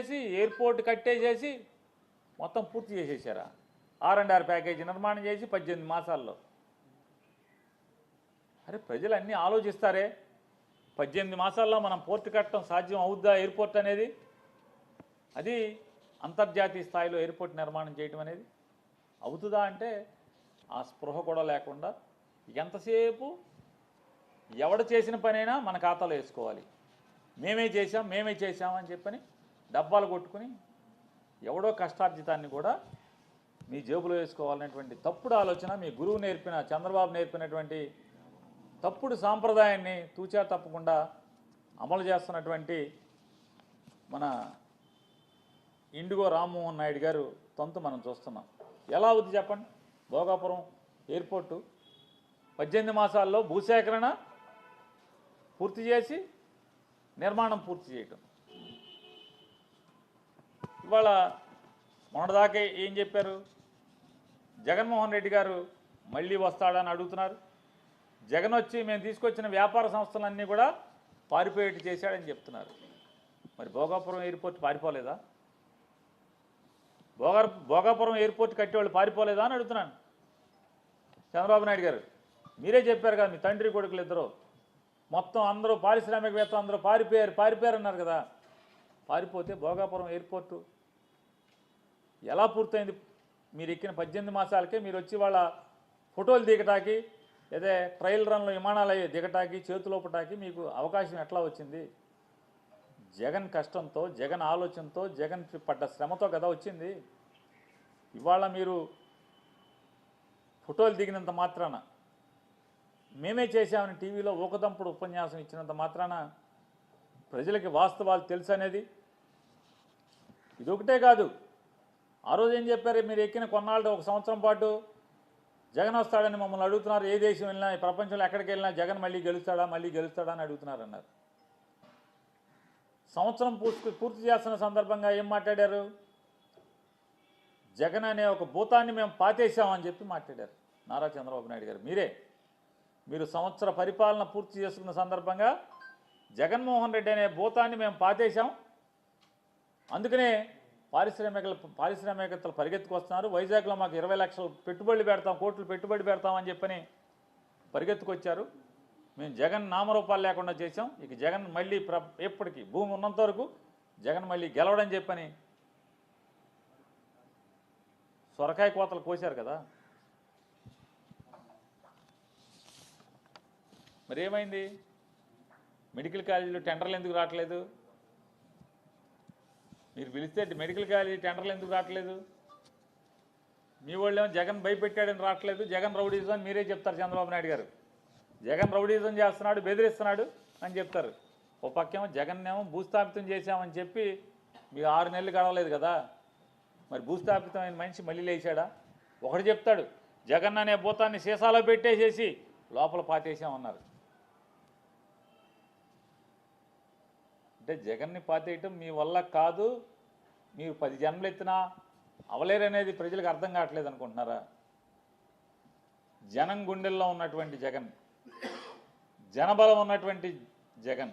కట్టేసి ఎయిర్పోర్ట్ కట్టేసేసి మొత్తం పూర్తి చేసేసారా? ఆర్ అండ్ ఆర్ ప్యాకేజీ నిర్మాణం చేసి పద్దెనిమిది మాసాల్లో. అరే ప్రజలు అన్నీ ఆలోచిస్తారే? పద్దెనిమిది మాసాల్లో మనం పూర్తి కట్టడం సాధ్యం అవుద్దా ఎయిర్పోర్ట్ అనేది? అది అంతర్జాతీయ స్థాయిలో ఎయిర్పోర్ట్ నిర్మాణం చేయటం అనేది అవుతుందా అంటే ఆ స్పృహ కూడా లేకుండా ఎంతసేపు ఎవడ చేసిన పనైనా మన ఖాతాలో వేసుకోవాలి. మేమే చేసాం మేమే చేసామని అని చెప్పని డబ్బాలు కొట్టుకుని ఎవడో కష్టార్జితాన్ని కూడా మీ జేబులో వేసుకోవాలనేటువంటి తప్పుడు ఆలోచన మీ గురువు నేర్పిన చంద్రబాబు నేర్పినటువంటి తప్పుడు సాంప్రదాయాన్ని తూచా తప్పకుండా అమలు చేస్తున్నటువంటి మన ఇండిగో రామ్మోహన్ నాయుడు గారు తంతు మనం చూస్తున్నాం. ఎలా అవుద్ది చెప్పండి? భోగాపురం ఎయిర్పోర్టు పద్దెనిమిది మాసాల్లో భూసేకరణ పూర్తి చేసి నిర్మాణం పూర్తి చేయటం. ఇవాళ మొన్నదాకే ఏం చెప్పారు? జగన్మోహన్ రెడ్డి గారు మళ్ళీ వస్తాడని అడుగుతున్నారు. జగన్ వచ్చి మేము తీసుకొచ్చిన వ్యాపార సంస్థలన్నీ కూడా పారిపోయేట్టు చేశాడని చెప్తున్నారు. మరి భోగాపురం ఎయిర్పోర్ట్ పారిపోలేదా? భోగా భోగాపురం ఎయిర్పోర్ట్ కట్టేవాళ్ళు పారిపోలేదా అని అడుగుతున్నాను. చంద్రబాబు నాయుడు గారు మీరే చెప్పారు కదా మీ తండ్రి కొడుకులు ఇద్దరు. మొత్తం అందరూ పారిశ్రామికవేత్తలు అందరూ పారిపోయారు పారిపోయారు అన్నారు కదా. పారిపోతే భోగాపురం ఎయిర్పోర్టు ఎలా పూర్తయింది? మీరు ఎక్కిన పద్దెనిమిది మాసాలకే మీరు వచ్చి వాళ్ళ ఫోటోలు దిగటానికి లేదా ట్రయల్ రన్లో విమానాలు అయ్యి దిగటానికి చేతులోపటానికి మీకు అవకాశం ఎట్లా వచ్చింది? జగన్ కష్టంతో జగన్ ఆలోచనతో జగన్ పడ్డ శ్రమతో కదా వచ్చింది? ఇవాళ మీరు ఫోటోలు దిగినంత మాత్రాన మేమే చేశామని టీవీలో ఊకదంపుడు ఉపన్యాసం ఇచ్చినంత మాత్రాన ప్రజలకి వాస్తవాలు తెలుసు అనేది ఇదొకటే కాదు. ఆ రోజు ఏం చెప్పారు? మీరు ఎక్కిన కొన్నాళ్ళు ఒక సంవత్సరం పాటు జగన్ వస్తాడని మమ్మల్ని అడుగుతున్నారు. ఏ దేశం వెళ్ళినా ఈ ప్రపంచంలో ఎక్కడికి వెళ్ళినా జగన్ మళ్ళీ గెలుస్తాడా మళ్ళీ గెలుస్తాడా అని అడుగుతున్నారు అన్నారు. సంవత్సరం పూర్తి పూర్తి చేస్తున్న సందర్భంగా ఏం మాట్లాడారు? జగన్ అనే ఒక భూతాన్ని మేము పాతేసామని చెప్పి మాట్లాడారు నారా చంద్రబాబు నాయుడు గారు. మీరే మీరు సంవత్సర పరిపాలన పూర్తి చేసుకున్న సందర్భంగా జగన్మోహన్ రెడ్డి అనే భూతాన్ని మేము పాతేశాం. అందుకనే పారిశ్రామిక పారిశ్రామికతలు పరిగెత్తుకొస్తున్నారు. వైజాగ్లో మాకు ఇరవై లక్షలు పెట్టుబడులు పెడతాం కోట్లు పెట్టుబడి పెడతామని చెప్పని పరిగెత్తుకొచ్చారు. మేము జగన్ నామరూపాలు లేకుండా చేసాం ఇక జగన్ మళ్ళీ ప్ర ఎప్పటికీ భూమి ఉన్నంత వరకు జగన్ మళ్ళీ గెలవడం చెప్పని సొరకాయ కోతలు కోశారు కదా. మరి ఏమైంది మెడికల్ కాలేజీలో టెండర్లు ఎందుకు రావట్లేదు? మీరు పిలిస్తే మెడికల్ కాలేజీ టెండర్లు ఎందుకు రావట్లేదు? మీ వాళ్ళేమో జగన్ భయపెట్టాడని రావట్లేదు జగన్ రౌడీజం అని మీరే చెప్తారు చంద్రబాబు నాయుడు గారు. జగన్ రౌడీజం చేస్తున్నాడు బెదిరిస్తున్నాడు అని చెప్తారు. ఓ పక్కేమో జగన్ ఏమో భూస్థాపితం చేశామని చెప్పి మీ ఆరు నెలలు గడవలేదు కదా. మరి భూస్థాపితమైన మనిషి మళ్ళీ లేచాడా? ఒకడు చెప్తాడు జగన్ అనే భూతాన్ని సీసాలో పెట్టేసేసి లోపల పాతేసామన్నారు. అంటే జగన్ని పాతేయటం మీ వల్ల కాదు మీరు పది జన్మలు ఎత్తినా అవలేరనేది ప్రజలకు అర్థం కావట్లేదు అనుకుంటున్నారా? జనం గుండెల్లో ఉన్నటువంటి జగన్ జనబలం ఉన్నటువంటి జగన్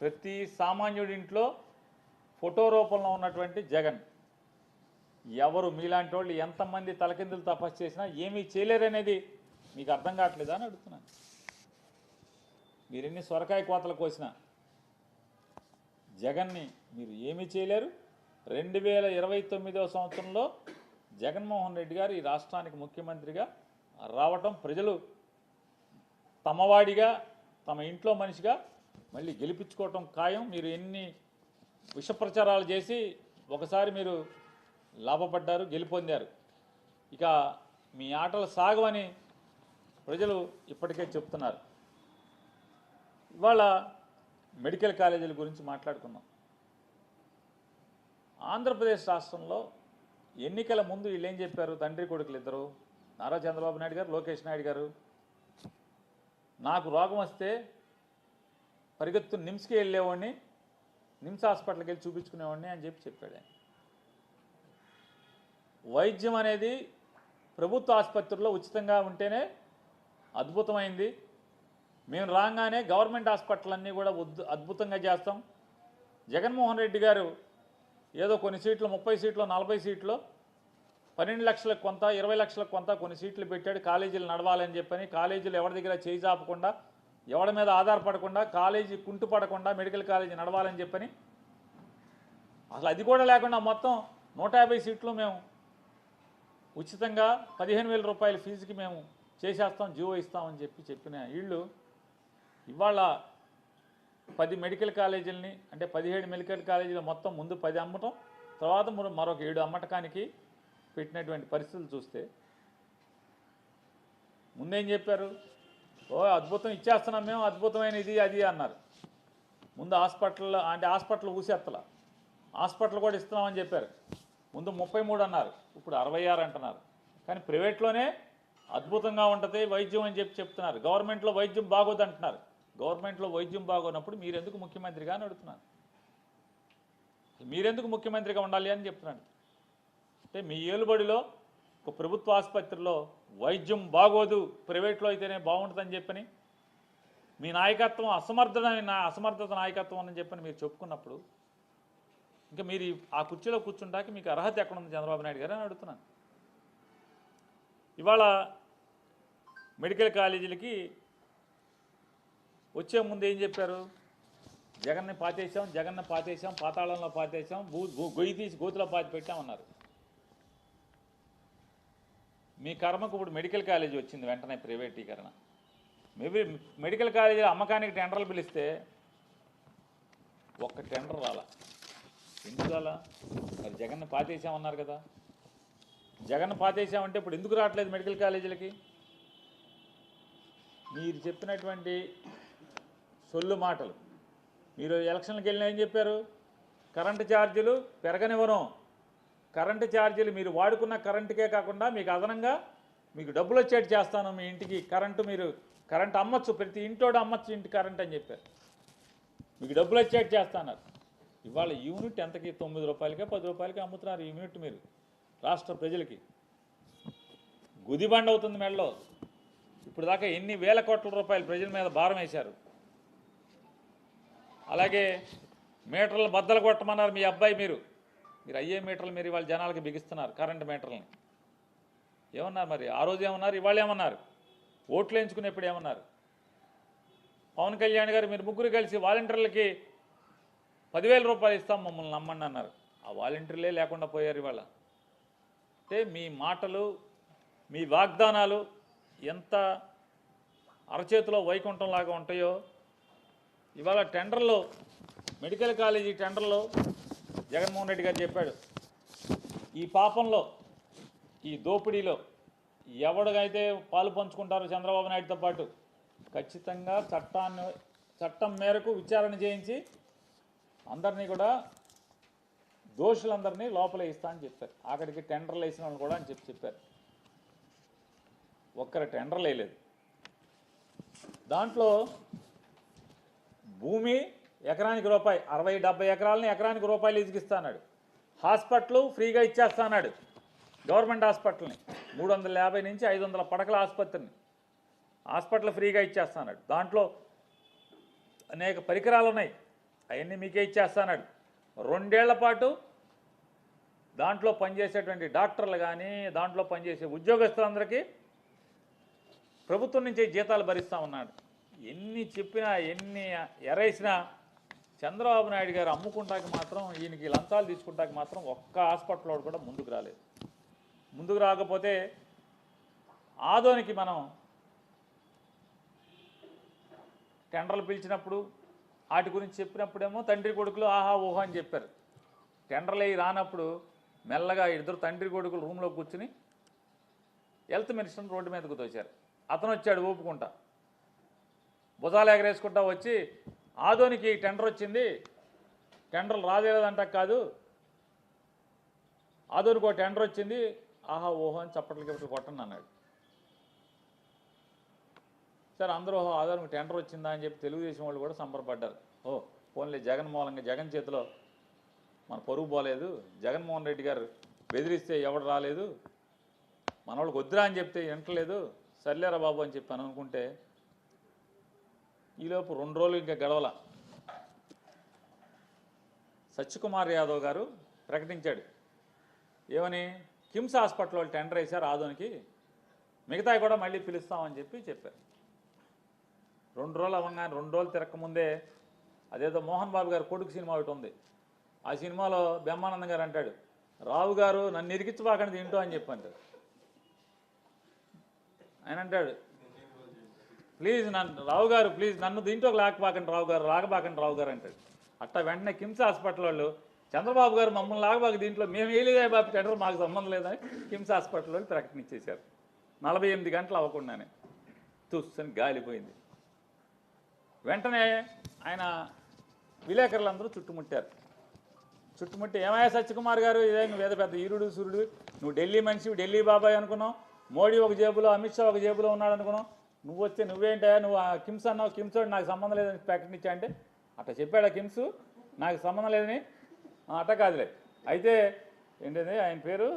ప్రతి సామాన్యుడి ఇంట్లో ఫోటో రూపంలో ఉన్నటువంటి జగన్. ఎవరు మీలాంటి వాళ్ళు ఎంతమంది తలకిందులు తపస్సు చేసినా ఏమీ చేయలేరనేది మీకు అర్థం కావట్లేదా అని అడుగుతున్నాను. మీరెన్ని సొరకాయ కోతలు కోసినా జగన్ని మీరు ఏమీ చేయలేరు? రెండు వేల ఇరవై తొమ్మిదవ సంవత్సరంలో జగన్మోహన్ రెడ్డి గారు ఈ రాష్ట్రానికి ముఖ్యమంత్రిగా రావటం ప్రజలు తమవాడిగా తమ ఇంట్లో మనిషిగా మళ్ళీ గెలిపించుకోవటం ఖాయం. మీరు ఎన్ని విషప్రచారాలు చేసి ఒకసారి మీరు లాభపడ్డారు గెలుపొందారు. ఇక మీ ఆటలు సాగవని ప్రజలు ఇప్పటికే చెప్తున్నారు. ఇవాళ మెడికల్ కాలేజీల గురించి మాట్లాడుకున్నాం ఆంధ్రప్రదేశ్ రాష్ట్రంలో ఎన్నికల ముందు వీళ్ళు ఏం చెప్పారు? తండ్రి కొడుకులు ఇద్దరు నారా చంద్రబాబు నాయుడు గారు లోకేష్ నాయుడు గారు. నాకు రోగం వస్తే పరిగెత్తు నిమ్స్కి వెళ్ళేవాడిని నిమ్స్ హాస్పిటల్కి వెళ్ళి చూపించుకునేవాడిని అని చెప్పి చెప్పాడు ఆయన. వైద్యం అనేది ప్రభుత్వ ఆసుపత్రుల్లో ఉచితంగా ఉంటేనే అద్భుతమైంది. మేము రాగానే గవర్నమెంట్ హాస్పిటల్ అన్నీ కూడా అద్భుతంగా చేస్తాం. జగన్మోహన్ రెడ్డి గారు ఏదో కొన్ని సీట్లు ముప్పై సీట్లు నలభై సీట్లు పన్నెండు లక్షలకు కొంత ఇరవై లక్షలకు కొంత కొన్ని సీట్లు పెట్టాడు. కాలేజీలు నడవాలని చెప్పని కాలేజీలు ఎవరి దగ్గర చేయి చాపకుండా ఎవరి మీద ఆధారపడకుండా కాలేజీ కుంటుపడకుండా మెడికల్ కాలేజీ నడవాలని చెప్పని అసలు అది కూడా లేకుండా మొత్తం నూట యాభై సీట్లు మేము ఉచితంగా పదిహేను వేల రూపాయల ఫీజుకి మేము చేసేస్తాం జీవో ఇస్తామని చెప్పి చెప్పిన వీళ్ళు ఇవాళ పది మెడికల్ కాలేజీలని అంటే పదిహేడు మెడికల్ కాలేజీలు మొత్తం ముందు పది అమ్మటం తర్వాత మరొక ఏడు అమ్మటకానికి పెట్టినటువంటి పరిస్థితులు చూస్తే ముందేం చెప్పారు? ఓ అద్భుతం ఇచ్చేస్తున్నాం మేము అద్భుతమైన ఇది అది అన్నారు. ముందు హాస్పిటల్ అంటే హాస్పిటల్ ఊసేత్తల. హాస్పిటల్ కూడా ఇస్తున్నామని చెప్పారు. ముందు ముప్పై మూడు అన్నారు. ఇప్పుడు అరవై ఆరు అంటున్నారు. కానీ ప్రైవేట్లోనే అద్భుతంగా ఉంటుంది వైద్యం అని చెప్పి చెప్తున్నారు. గవర్నమెంట్లో వైద్యం బాగోదు అంటున్నారు గవర్నమెంట్లో వైద్యం బాగోనప్పుడు మీరెందుకు ముఖ్యమంత్రిగా అని అడుగుతున్నాను. మీరెందుకు ముఖ్యమంత్రిగా ఉండాలి అని చెప్తున్నాను. అంటే మీ ఏలుబడిలో ఒక ప్రభుత్వ ఆసుపత్రిలో వైద్యం బాగోదు ప్రైవేట్లో అయితేనే బాగుంటుందని చెప్పని మీ నాయకత్వం అసమర్థమైన అసమర్థత నాయకత్వం అని చెప్పని మీరు చెప్పుకున్నప్పుడు ఇంకా మీరు ఆ కుర్చీలో కూర్చుంటాకి మీకు అర్హత ఎక్కడ ఉంది చంద్రబాబు నాయుడు గారు అని అడుగుతున్నాను. ఇవాళ మెడికల్ కాలేజీలకి వచ్చే ముందు ఏం చెప్పారు? జగన్ని పాతేసాం జగన్ని పాతేసాం పాతాళంలో పాతేసాం భూ గో గొయ్యి తీసి గోతులో పాతి పెట్టామన్నారు. మీ కర్మకు ఇప్పుడు మెడికల్ కాలేజీ వచ్చింది వెంటనే ప్రైవేటీకరణ. మేబీ మెడికల్ కాలేజీలో అమ్మకానికి టెండర్లు పిలిస్తే ఒక్క టెండర్ రాలా. ఎందుకు రాలా? మరి జగన్ని పాతేసామన్నారు కదా. జగన్ పాతేసామంటే ఇప్పుడు ఎందుకు రావట్లేదు మెడికల్ కాలేజీలకి? మీరు చెప్పినటువంటి సొల్లు మాటలు. మీరు ఎలక్షన్లకు వెళ్ళిన ఏం చెప్పారు? కరెంటు ఛార్జీలు పెరగనివ్వను. కరెంటు ఛార్జీలు మీరు వాడుకున్న కరెంటుకే కాకుండా మీకు అదనంగా మీకు డబ్బులు వచ్చేట్టు చేస్తాను మీ ఇంటికి. కరెంటు మీరు కరెంట్ అమ్మచ్చు. ప్రతి ఇంటోడు అమ్మచ్చు ఇంటి కరెంట్ అని చెప్పారు. మీకు డబ్బులు వచ్చేట్టు చేస్తున్నారు ఇవాళ యూనిట్ ఎంతకి? తొమ్మిది రూపాయలకే పది రూపాయలకి అమ్ముతున్నారు యూనిట్ మీరు రాష్ట్ర ప్రజలకి. గుదిబండ అవుతుంది మెడలో. ఇప్పుడు దాకా ఎన్ని వేల కోట్ల రూపాయలు ప్రజల మీద భారం వేశారు. అలాగే మీటర్లు బద్దలు కొట్టమన్నారు మీ అబ్బాయి మీరు. మీరు అయ్యే మీటర్లు మీరు ఇవాళ జనాలకి బిగిస్తున్నారు కరెంటు మీటర్లని. ఏమన్నారు మరి? ఆ రోజు ఏమన్నారు? ఇవాళ ఏమన్నారు? ఓట్లు ఎంచుకునేప్పుడు ఏమన్నారు? పవన్ కళ్యాణ్ గారు మీరు ముగ్గురు కలిసి వాలంటీర్లకి పదివేల రూపాయలు ఇస్తాం మమ్మల్ని నమ్మండి అన్నారు. ఆ వాలంటీర్లే లేకుండా పోయారు ఇవాళ. అంటే మీ మాటలు మీ వాగ్దానాలు ఎంత అరచేతిలో వైకుంఠంలాగా ఉంటాయో ఇవాళ టెండర్లో మెడికల్ కాలేజీ టెండర్లో జగన్మోహన్ రెడ్డి గారు చెప్పాడు ఈ పాపంలో ఈ దోపిడీలో ఎవడైతే పాలు పంచుకుంటారో చంద్రబాబు నాయుడుతో పాటు ఖచ్చితంగా చట్టాన్ని చట్టం మేరకు విచారణ చేయించి అందరినీ కూడా దోషులందరినీ లోపల ఇస్తా అని చెప్పారు. అక్కడికి టెండర్లు వేసిన వాళ్ళు కూడా అని చెప్పి చెప్పారు. ఒక్కరి టెండర్లు వేయలేదు. దాంట్లో భూమి ఎకరానికి రూపాయి అరవై డెబ్బై ఎకరాలని ఎకరానికి రూపాయలు ఇదిగిస్తా అన్నాడు. హాస్పిటల్ ఫ్రీగా ఇచ్చేస్తా అన్నాడు. గవర్నమెంట్ హాస్పిటల్ని మూడు వందల యాభై నుంచి ఐదు వందల పడకల ఆసుపత్రిని హాస్పిటల్ ఫ్రీగా ఇచ్చేస్తాడు దాంట్లో అనేక పరికరాలు ఉన్నాయి. అవన్నీ మీకే ఇచ్చేస్తాడు రెండేళ్ళ పాటు దాంట్లో పనిచేసేటువంటి డాక్టర్లు కానీ దాంట్లో పనిచేసే ఉద్యోగస్తులందరికీ ప్రభుత్వం నుంచి జీతాలు భరిస్తూ ఉన్నాడు. ఎన్ని చెప్పినా ఎన్ని ఎరేసినా చంద్రబాబు నాయుడు గారు అమ్ముకుంటాకి మాత్రం ఈయనకి లంచాలు తీసుకుంటాకి మాత్రం ఒక్క హాస్పిటల్ వాడు కూడా ముందుకు రాలేదు. ముందుకు రాకపోతే ఆదోనికి మనం టెండర్లు పిలిచినప్పుడు వాటి గురించి చెప్పినప్పుడేమో తండ్రి కొడుకులు ఆహా ఊహ అని చెప్పారు. టెండర్లు అయ్యి రానప్పుడు మెల్లగా ఇద్దరు తండ్రి కొడుకులు రూమ్లో కూర్చుని హెల్త్ మినిస్టర్ రోడ్డు మీదకు తోచారు అతను వచ్చాడు ఊపుకుంటా. భుజాలు ఎగరేసుకుంటా వచ్చి ఆదోనికి టెండర్ వచ్చింది. టెండర్లు రాదేదంట కాదు. ఆదోనికి ఒక టెండర్ వచ్చింది. ఆహా ఓహో అని చప్పట్లు గిప్పట్లు కొట్టండి అన్నాడు. సరే అందరూ ఓహో ఆదోనికి టెండర్ వచ్చిందా అని చెప్పి తెలుగుదేశం వాళ్ళు కూడా సంబరపడ్డారు. ఓ ఫోన్లే జగన్ మూలంగా జగన్ చేతిలో మన పరువు పోలేదు. జగన్మోహన్ రెడ్డి గారు బెదిరిస్తే ఎవడు రాలేదు? మన వాళ్ళకి వద్దురా అని చెప్తే వింటలేదు సర్లేరా బాబు అని చెప్పాను అనుకుంటే ఈలోపు రెండు రోజులు ఇంకా గడవల. సత్యకుమార్ యాదవ్ గారు ప్రకటించాడు. ఏమని? కిమ్స్ హాస్పిటల్ వాళ్ళు టెండర్ వేశారు ఆదోనికి. మిగతా కూడా మళ్ళీ పిలుస్తామని చెప్పి చెప్పారు. రెండు రోజులు అవ్వగానే రెండు రోజులు తిరగకముందే అదేదో మోహన్ బాబు గారు కొడుకు సినిమా ఒకటి ఉంది. ఆ సినిమాలో బ్రహ్మానందం గారు అంటాడు రావు గారు నన్ను ఇరికించబాకండి తింటూ అని చెప్పి అంటాడు. ఆయన అంటాడు ప్లీజ్ నన్ను రావు గారు ప్లీజ్ నన్ను దీంట్లో లాగపాకండి రావు గారు లాగపాకండి రావు గారు అంటాడు. అట్టా వెంటనే కిమ్స్ హాస్పిటల్ వాళ్ళు చంద్రబాబు గారు మమ్మల్ని లాగబాక దీంట్లో మేము వేయలేదే బాబు టెండర్ మాకు సంబంధం లేదని కిమ్స్ హాస్పిటల్ వాళ్ళు ప్రకటించేశారు. నలభై ఎనిమిది గంటలు అవ్వకుండానే తుస్సని గాలిపోయింది. వెంటనే ఆయన విలేకరులందరూ చుట్టుముట్టారు. చుట్టుముట్టి ఏమయ్యా సత్యకుమార్ గారు ఇదే నువ్వు ఏదో పెద్ద ఈరుడు సూర్యుడు నువ్వు ఢిల్లీ మనిషి ఢిల్లీ బాబాయ్ అనుకున్నావు మోడీ ఒక జేబులో అమిత్ షా ఒక జేబులో ఉన్నాడు అనుకున్నావు నువ్వు వస్తే నువ్వేంటా? నువ్వు ఆ కిమ్స్ అన్నావు కిమ్స్ నాకు సంబంధం లేదని ప్రకటించా అంటే అట్లా ఆ కిమ్స్ నాకు సంబంధం లేదని. అట్ట కాదులే. అయితే ఏంటది ఆయన పేరు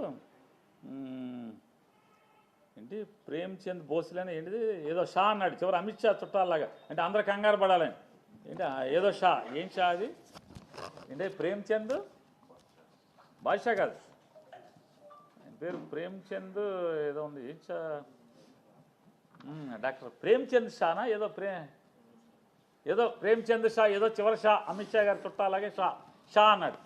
ఏంటి? ప్రేమ్చంద్ భోస్లే అని ఏంటిది? ఏదో షా అన్నాడు చివరి అమిత్ షా చుట్టాలాగా అంటే అందరూ కంగారు పడాలని ఏంటి ఏదో షా ఏం షా అది? ఏంటి ప్రేమ్చంద్? బాద్షా కాదు. ఆయన పేరు ప్రేమ్చంద్ ఏదో ఉంది ఏం షా? డాక్టర్ ప్రేమ్చంద్ షానా? ఏదో ప్రే ఏదో ప్రేమ్చంద్ షా ఏదో చివరి షా అమిత్ షా గారు చుట్టాలాగే షా షా అన్నాడు.